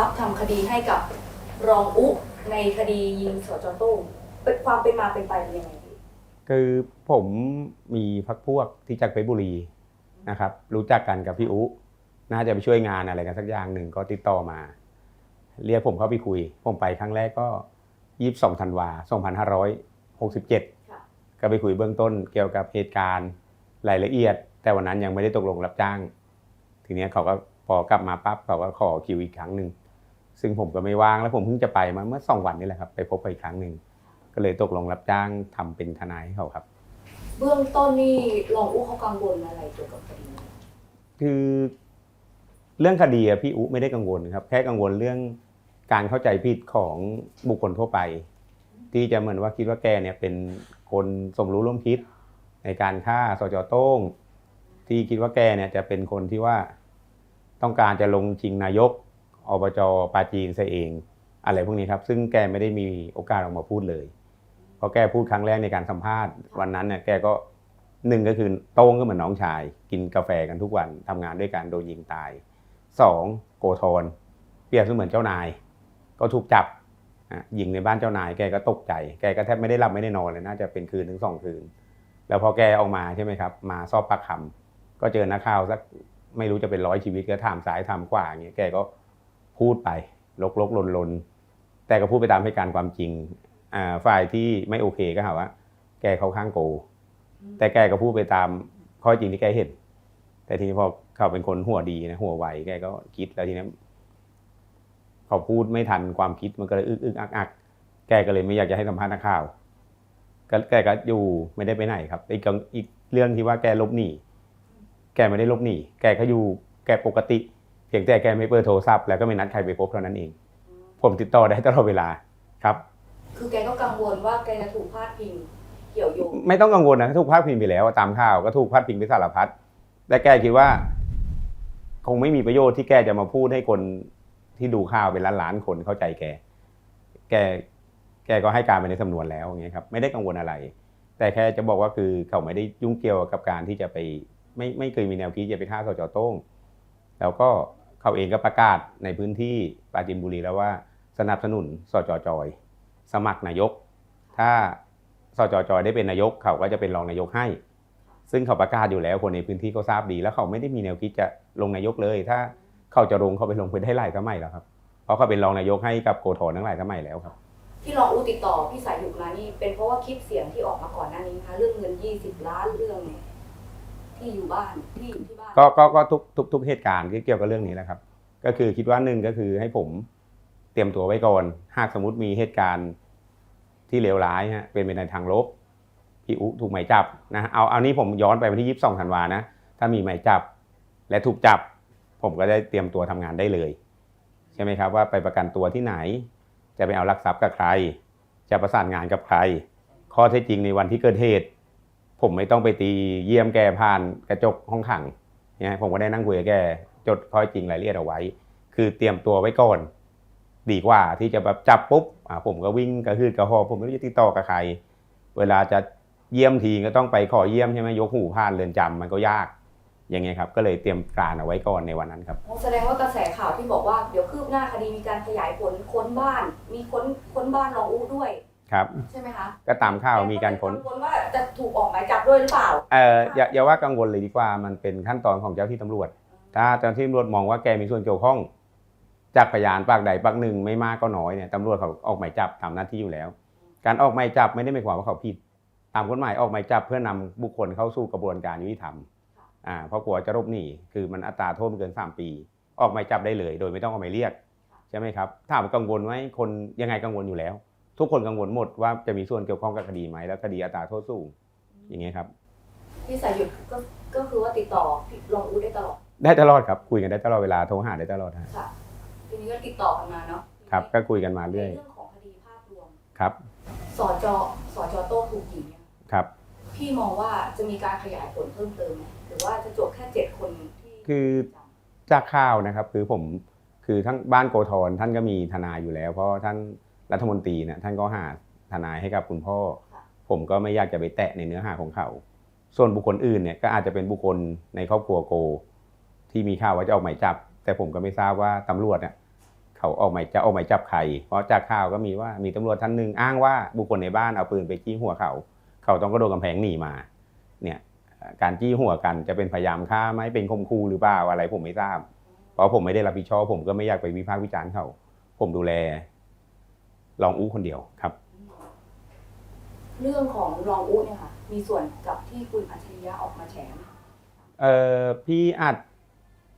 รับทำคดีให้กับรองอุในคดียิงสจโต้งเป็นความเป็นมาเป็นไปเป็นยังไงพี่คือผมมีพักพวกที่จากเพชรบุรีนะครับ รู้จักกันกับพี่อุน่าจะไปช่วยงานอะไรกันสักอย่างหนึ่งก็ติดต่อมา เรียกผมเข้าไปคุย ผมไปครั้งแรกก็ยี่สิบสองธันวาสองพันห้าร้อยหกสิบเจ็ดค่ะ ก็ไปคุยเบื้องต้นเกี่ยวกับเหตุการณ์รายละเอียด แต่วันนั้นยังไม่ได้ตกลงรับจ้าง ทีเนี้ยเขาก็พอกลับมาปั๊บเขาก็ขอคิวอีกครั้งหนึ่ง ซึ่งผมก็ไม่ว่างแล้วผมเพิ่งจะไปมาเมื่อสองวันนี้แหละครับไปพบไปอีกครั้งหนึ่งก็เลยตกลงรับจ้างทำเป็นทนายให้เขาครับ เบื้องต้นนี่รองอุเขากังวลอะไรเกี่ยวกับคดีนี้คือเรื่องคดีอะพี่อุไม่ได้กังวลครับ แค่กังวลเรื่องการเข้าใจผิดของบุคคลทั่วไป ที่จะเหมือนว่าคิดว่าแกเนี่ยเป็นคนสมรู้ร่วมคิด ในการฆ่าสจโต้ง ที่คิดว่าแกเนี่ยจะเป็นคนที่ว่าต้องการจะลงชิงนายก อบจปาจีนซะเอง อะไรพวกนี้ครับซึ่งแกไม่ได้มีโอกาสออกมาพูดเลยเพราะแกพูดครั้งแรกในการสัมภาษณ์วันนั้นเนี่ยแกก็หนึ่งก็คือโต้งก็เหมือนน้องชาย กินกาแฟกันทุกวันทำงานด้วยกันโดนยิงตายสองโกธรเปรียบเสมือนเจ้านาย ก็ถูกจับยิงในบ้านเจ้านายแกก็ตกใจ แกก็แทบไม่ได้หลับไม่ได้นอนเลยน่าจะเป็นคืนถึงสองคืน แล้วพอแกออกมาใช่ไหมครับมาสอบปากคำก็เจอนักข่าวสักไม่รู้จะเป็นร้อยชีวิตก็ถามสายถามขวาอย่างเงี้ยแกก็ พูดไปลกลกลนลนแต่ก็พูดไปตามเหตุการณ์ความจริงอ่าฝ่ายที่ไม่โอเคก็หาว่า แกเข้าข้างโก แต่แกก็พูดไปตามข้อจริงที่แกเห็น แต่ทีนี้พอเขาเป็นคนหัวดีนะหัวไวแกก็คิดแล้วทีนี้เขาพูดไม่ทันความคิดมันก็เลยอึกอึกอักอักแกก็เลยไม่อยากจะให้สัมภาษณ์นักข่าวก็แกก็อยู่ไม่ได้ไปไหนครับอีกกังอีกเรื่องที่ว่าแกลบหนีแกไม่ได้ลบหนีแกก็อยู่แกปกติ เพียงแต่แกไม่เปิดโทรศัพท์แล้วก็ไม่นัดใครไปพบเท่านั้นเอง ผมติดต่อได้ตลอดเวลาครับ คือแกก็กังวลว่าแกจะถูกพาดพิงเกี่ยวโยงไม่ต้องกังวลนะถูกพาดพิงไปแล้วตามข่าวก็ถูกพาดพิงไปสารพัดแต่แกคิดว่า คงไม่มีประโยชน์ที่แกจะมาพูดให้คนที่ดูข่าวเป็นล้านๆคนเข้าใจแก แกแกก็ให้การไปในสำนวนแล้วอย่างเงี้ยครับไม่ได้กังวลอะไร แต่แค่จะบอกว่าคือเขาไม่ได้ยุ่งเกี่ยวกับการที่จะไป ไม่ไม่เคยมีแนวคิดจะไปฆ่าสจโต้งแล้วก็ เขาเองก็ประกาศในพื้นที่ปราจีนบุรีแล้วว่า สนับสนุนสจจอย สมัครนายก ถ้าสจจอยได้เป็นนายกเขาก็จะเป็นรองนายกให้ ซึ่งเขาประกาศอยู่แล้วคนในพื้นที่ก็ทราบดี แล้วเขาไม่ได้มีแนวคิดจะลงนายกเลย ถ้าเขาจะลงเขาไปลงไปได้หลายสมัยแล้วครับ เพราะเขาเป็นรองนายกให้กับโกธรทั้งหลายสมัยแล้วครับที่รองอุติดต่อพี่สายหยุดมานี่เป็นเพราะว่าคลิปเสียงที่ออกมาก่อนหน้านี้นะคะเรื่องเงิน 20 ล้านเรื่อง ที่อยู่บ้านที่ที่บ้านก็ก็ก็ทุกทุกทุกเหตุการณ์ที่เกี่ยวกับเรื่องนี้แหละครับ ก็คือคิดว่าหนึ่งก็คือให้ผมเตรียมตัวไว้ก่อนหากสมมติมีเหตุการณ์ที่เลวร้ายฮะเป็นไปในทางลบพี่อุถูกหมายจับนะเอาเอานี้ผมย้อนไปวันที่ยี่สิบสองธันวานะถ้ามีหมายจับและถูกจับ ผมก็ได้เตรียมตัวทำงานได้เลยใช่ไหมครับว่าไปประกันตัวที่ไหน จะไปเอาลักทรัพย์กับใคร จะประสานงานกับใคร ข้อเท็จจริงในวันที่เกิดเหตุ ผมไม่ต้องไปตีเยี่ยมแกผ่านกระจกห้องขังเนี่ยผมก็ได้นั่งคุยกับแกจดข้อจริงรายละเอียดเอาไว้ คือเตรียมตัวไว้ก่อน ดีกว่าที่จะแบบจับปุ๊บอ่าผมก็วิ่งกระหืดกระหอบผมไม่รู้จะติดต่อกับใคร เวลาจะเยี่ยมทีก็ต้องไปขอเยี่ยมใช่ไหมยกหูผ่านเรือนจำมันก็ยากอย่างเงี้ยครับก็เลยเตรียมการเอาไว้ก่อนในวันนั้นครับแสดงว่ากระแสข่าวที่บอกว่าเดี๋ยวคืบหน้าคดีมีการขยายผลค้นบ้าน มีค้นค้นบ้านรองอูด้วย ครับ ใช่ไหมคะก็ตามข่าวมีการค้นกังวลว่าจะถูกออกหมายจับด้วยหรือเปล่าเอออย่าอย่าว่ากังวลเลยดีกว่ามันเป็นขั้นตอนของเจ้าที่ตำรวจ ถ้าเจ้าที่ตำรวจมองว่าแกมีส่วนเกี่ยวข้อง จากพยานปากใดปากหนึ่งไม่มากก็น้อยเนี่ยตำรวจเขาออกหมายจับทำหน้าที่อยู่แล้ว การออกหมายจับไม่ได้หมายความว่าเขาผิด ตามกฎหมายออกหมายจับเพื่อนำบุคคลเข้าสู่กระบวนการยุติธรรมอ่าเพราะกลัวจะรบหนีคือมันอัตราโทษไม่เกิน 3 ปี ออกหมายจับได้เลย โดยไม่ต้องออกหมายเรียกใช่ไหมครับถามว่ากังวลไหมคนยังไงกังวลอยู่แล้ว ทุกคนกังวลหมดว่าจะมีส่วนเกี่ยวข้องกับคดีไหมแล้วคดีอัตราโทษสูงอย่างเงี้ยครับพี่สายหยุดก็ก็คือว่าติดต่อพี่รองอูได้ตลอด ได้ตลอดครับ คุยกันได้ตลอดเวลาโทรหาได้ตลอดฮะค่ะทีนี้ก็ติดต่อกันมาเนาะครับก็คุยกันมาเรื่อยในเรื่องของคดีภาพรวมครับสจสจโต้ถูกยิงเนี่ยครับ พี่มองว่าจะมีการขยายผลเพิ่มเติมไหมหรือว่าจะจบแค่เจ็ดคนที่คือจากข่าวนะครับ คือผมคือทั้งบ้านโกธรท่านก็มีทนายอยู่แล้ว เพราะท่าน รัฐมนตรีเนี่ยท่านก็หาทนายให้กับคุณพ่อ ผมก็ไม่อยากจะไปแตะในเนื้อหาของเขา ส่วนบุคคลอื่นเนี่ยก็อาจจะเป็นบุคคลในครอบครัวโก ที่มีข่าวว่าจะออกหมายจับ แต่ผมก็ไม่ทราบว่าตำรวจเนี่ยเขาออกหมายจะออกหมายจับใครเพราะจากข่าวก็มีว่ามีตำรวจท่านหนึ่งอ้างว่าบุคคลในบ้านเอาปืนไปจี้หัวเขา เขาต้องกระโดดกำแพงหนีมาเนี่ยเอ่อการจี้หัวกันจะเป็นพยายามฆ่าไหมเป็นข่มขู่หรือเปล่าอะไรผมไม่ทราบ เพราะผมไม่ได้รับผิดชอบผมก็ไม่อยากไปวิพากษ์วิจารณ์เขา ผมดูแล รองอู้คนเดียวครับ เรื่องของรองอุ๊เนี่ยค่ะมีส่วนกับที่คุณอัจฉริยะออกมาแฉไหมเอ่อพี่อัด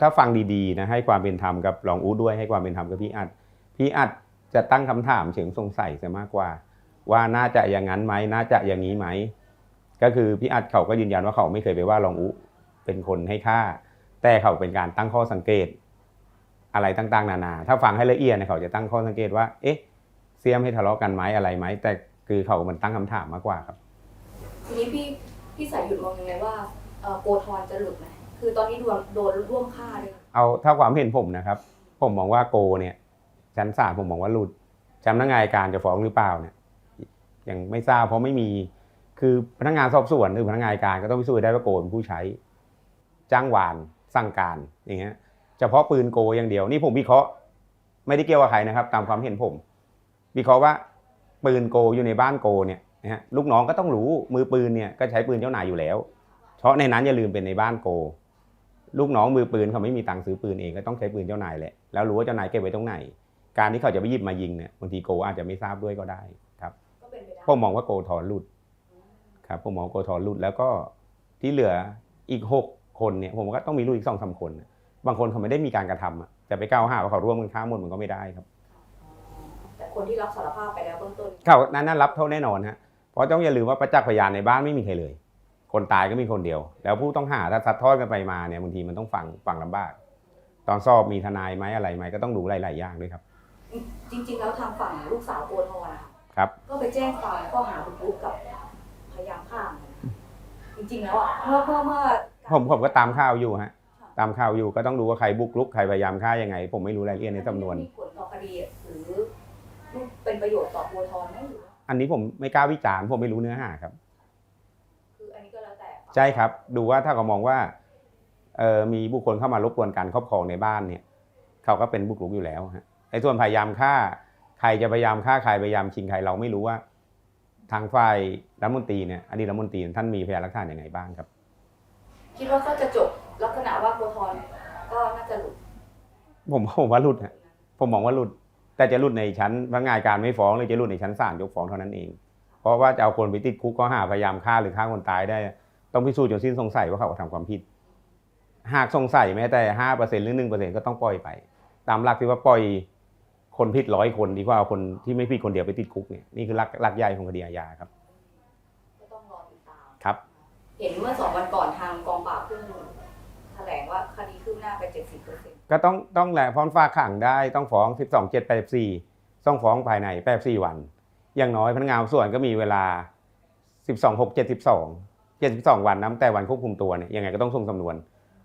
ถ้าฟังดีๆนะให้ความเป็นธรรมกับรองอู้ด้วยให้ความเป็นธรรมกับพี่อัดพี่อัดจะตั้งคำถามเชิงสงสัยซะมากกว่า ว่าน่าจะอย่างนั้นไหมน่าจะอย่างนี้ไหมก็คือพี่อัดเขาก็ยืนยันว่าเขาไม่เคยไปว่ารองอู้เป็นคนให้ค่า แต่เขาเป็นการตั้งข้อสังเกต อะไรต่างๆ นานา ถ้าฟังให้ละเอียดเนี่ยเขาจะตั้งข้อสังเกตว่า เอ๊ะ เสียมให้ทะเลาะกันไหมอะไรไหมแต่คือเขามันตั้งคำถามมากกว่าครับ ทีนี้พี่พี่สายหยุดมองยังไงว่าเอ่อโกธรจะหลุดไหมคือตอนนี้โดนโดนร่วมฆ่าด้วยเอาถ้าความเห็นผมนะครับ ผมมองว่าโกเนี่ยชั้นศาลผมมองว่าหลุดจำนักงานอัยการจะฟ้องหรือเปล่าเนี่ยยังไม่ทราบเพราะไม่มีคือพนักงานสอบสวนหรือพนักงานอัยการก็ต้องพิสูจน์ได้ว่าโกเป็นผู้ใช้ จ้างวานสั่งการอย่างเงี้ยเฉพาะปืนโกอย่างเดียวนี่ผมวิเคราะห์ไม่ได้เกี่ยวกับใครนะครับ ตามความเห็นผม วิเคราะห์ว่าปืนโกอยู่ในบ้านโกเนี่ยนะฮะลูกน้องก็ต้องรู้มือปืนเนี่ยก็ใช้ปืนเจ้านายอยู่แล้ว เพราะในนั้นอย่าลืมเป็นในบ้านโก ลูกน้องมือปืนเขาไม่มีตังค์ซื้อปืนเองก็ต้องใช้ปืนเจ้านายแหละแล้วรู้ว่าเจ้านายเก็บไว้ตรงไหน การที่เขาจะไปหยิบมายิงเนี่ยบางทีโกอาจจะไม่ทราบด้วยก็ได้ครับก็เป็นไปได้ผมมองว่าโกถอนหลุดครับผมมองโกถอนหลุดแล้วก็ที่เหลืออีกหกคนเนี่ยผมก็ต้องมีลูกอีกสองสามคน บางคนเขาไม่ได้มีการกระทำอะแต่ไปกล่าวหาว่าเขาร่วมกันฆ่าหมดมันก็ไม่ได้ครับ คนที่รับสารภาพไปแล้วเบื้องต้นเขานั้นนั้นรับโทษแน่นอนฮะเพราะต้องอย่าลืมว่าประจักษ์พยานในบ้านไม่มีใครเลย คนตายก็มีคนเดียว แล้วผู้ต้องหาถ้าซัดทอดกันไปมาเนี่ยบางทีมันต้องฟังฟังลำบาก ตอนสอบมีทนายไหมอะไรไหมก็ต้องดูหลายๆอย่างด้วยครับ จริง ๆ แล้วทางฝั่งลูกสาวโกธรนะคะครับ ก็ไปแจ้งความข้อหาบุกรุกกับพยายามฆ่าเหมือนกันจริงๆแล้วอะเมื่อเมื่อเมื่อผมผมก็ตามข่าวอยู่ฮะตามข่าวอยู่ก็ต้องดูว่าใครบุกรุกใครพยายามฆ่ายังไง ผมไม่รู้รายละเอียดในสำนวนมีผลต่อคดีหรือ เป็นประโยชน์ต่อโกธรไหมหรือว่าอันนี้ผมไม่กล้าวิจารณ์ผมไม่รู้เนื้อหาครับ คืออันนี้ก็แล้วแต่ใช่ครับ ดูว่าถ้าเขามองว่าเออมีบุคคลเข้ามารบกวนการครอบครองในบ้านเนี่ยเขาก็เป็นบุกรุกอยู่แล้วฮะไอ้ส่วนพยายามฆ่า ใครจะพยายามฆ่าใครพยายามชิงใครเราไม่รู้ว่า ทางฝ่ายรัฐมนตรีเนี่ยอดีตรัฐมนตรีท่านมีพยานหลักฐานยังไงบ้างครับ คิดว่าก็จะจบลักษณะว่าโกธรก็น่าจะหลุดผมผมว่าหลุดฮะผมมองว่าหลุด แต่จะหลุดในชั้นพนักงานการไม่ฟ้องหรือจะหลุดในชั้นศาลยกฟ้องเท่านั้นเอง เพราะว่าจะเอาคนไปติดคุกข้อหาพยายามฆ่าหรือฆ่าคนตายได้ ต้องพิสูจน์จนสิ้นสงสัยว่าเขากระทำความผิด หากสงสัยแม้แต่ห้าเปอร์เซ็นต์หรือหนึ่งเปอร์เซ็นต์ก็ต้องปล่อยไป ตามหลักที่ว่าปล่อยคนผิดร้อยคนดีกว่าเอาคนที่ไม่ผิดคนเดียวไปติดคุกเนี่ยนี่คือหลักหลักใหญ่ของคดีอาญาครับก็ต้องรอติดตามครับ เห็นเมื่อสองวันก่อนทางกองปราบเพิ่งแถลงว่าคดีคืบหน้าไปเจ็ดสิบเปอร์เซ็นต์ ก็ต้องต้องแหละฟ้องฝากขังได้ต้องฟ้อง 12 7 84ต้องฟ้องภายใน84วัน อย่างน้อยพนักงานสอบสวนก็มีเวลา 12 6 72 72 วันนับแต่วันควบคุมตัวเนี่ยยังไงก็ต้องส่งสำนวน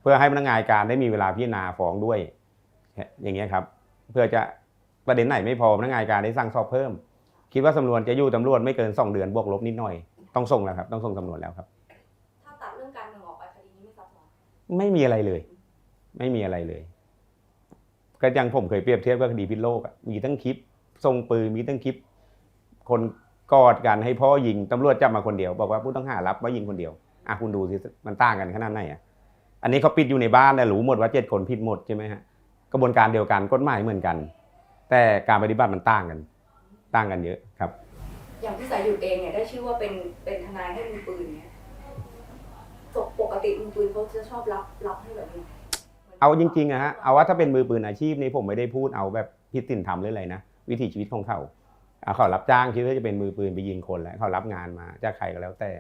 เพื่อให้พนักงานอัยการได้มีเวลาพิจารณาฟ้องด้วย อย่างเงี้ยครับ เพื่อจะประเด็นไหนไม่พอพนักงานอัยการได้สั่งสอบเพิ่ม คิดว่าสำนวนจะอยู่ตำรวจไม่เกิน 2 เดือนบวกลบนิดหน่อย ต้องส่งแล้วครับ ต้องส่งสำนวนแล้วครับ ถ้าตัดเรื่องการเมืองออกไปคดีนี้ไม่ซับซ้อนไม่มีอะไรเลย ไม่มีอะไรเลย ก็ยังผมเคยเปรียบเทียบกับคดีพิษโลกอะมีทั้งคลิปทรงปืนมีทั้งคลิป คนกอดกันให้พ่อยิงตำรวจจับมาคนเดียว บอกว่าผู้ต้องหารับว่ายิงคนเดียวอะคุณดูสิมันต่างกันขนาดไหนอะอันนี้เขาปิดอยู่ในบ้านแต่รู้หมดว่าเจ็ดคนผิดหมดใช่ไหมฮะกระบวนการเดียวกันกฎหมายเหมือนกัน แต่การปฏิบัติมันต่างกัน ต่างกันเยอะครับ อย่างพี่สายหยุดเองเนี่ยได้ชื่อว่าเป็นเป็นทนายให้มือปืนเนี่ยปกติมือปืนเขาจะชอบรับรับให้แบบนี้ เอาจริงๆอะฮะเอาว่าถ้าเป็นมือปืนอาชีพนี่ผมไม่ได้พูดเอาแบบพิสินทำเลยเลยนะวิถีชีวิตของเขาเอาเขารับจ้างคิดว่าจะเป็นมือปืนไปยิงคนแล้วเขารับงานมาจากใครก็แล้วแต่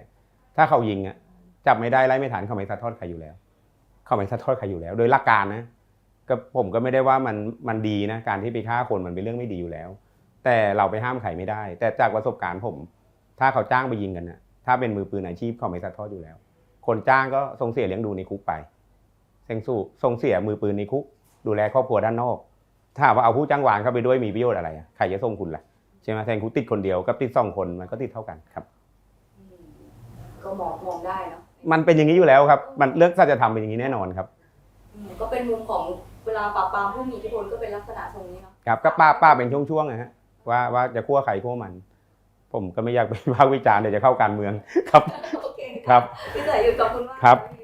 ถ้าเขายิงอะจับไม่ได้ไล่ไม่ทันเขาไม่ซัดทอดใครอยู่แล้ว เขาไม่ซัดทอดใครอยู่แล้ว โดยหลักการนะก็ผมก็ไม่ได้ว่ามันมันดีนะการที่ไปฆ่าคนมันเป็นเรื่องไม่ดีอยู่แล้ว แต่เราไปห้ามใครไม่ได้ แต่จากประสบการณ์ผม ถ้าเขาจ้างไปยิงกันนะถ้าเป็นมือปืนอาชีพเขาไม่ซัดทอดอยู่แล้ว คนจ้างก็ส่งเสียเลี้ยงดูในคุกไป เซ็งสู้ส่งเสียมือปืนในคุก ดูแลครอบครัวด้านนอก ถ้าว่าเอาผู้จ้างวานเข้าไปด้วยมีประโยชน์อะไรอะใครจะส่งคุณล่ะใช่ไหมแทนคุกติดคนเดียวกับติดสองคนมันก็ติดเท่ากันครับอืมก็มองมองได้เนาะมันเป็นอย่างนี้อยู่แล้วครับ มันเรื่องสัจธรรมเป็นอย่างนี้แน่นอนครับอืมก็เป็นมุมของเวลาปราบปรามผู้มีอิทธิพลก็เป็นลักษณะตรงนี้เนาะครับก็ป้าป้าเป็นช่วงๆนะฮะว่าว่าจะคั่วใครคั่วมัน ผมก็ไม่อยากไปภาควิจารณ์เดี๋ยวจะเข้าการเมืองครับโอเคครับพี่สายหยุดขอบคุณมากครับะ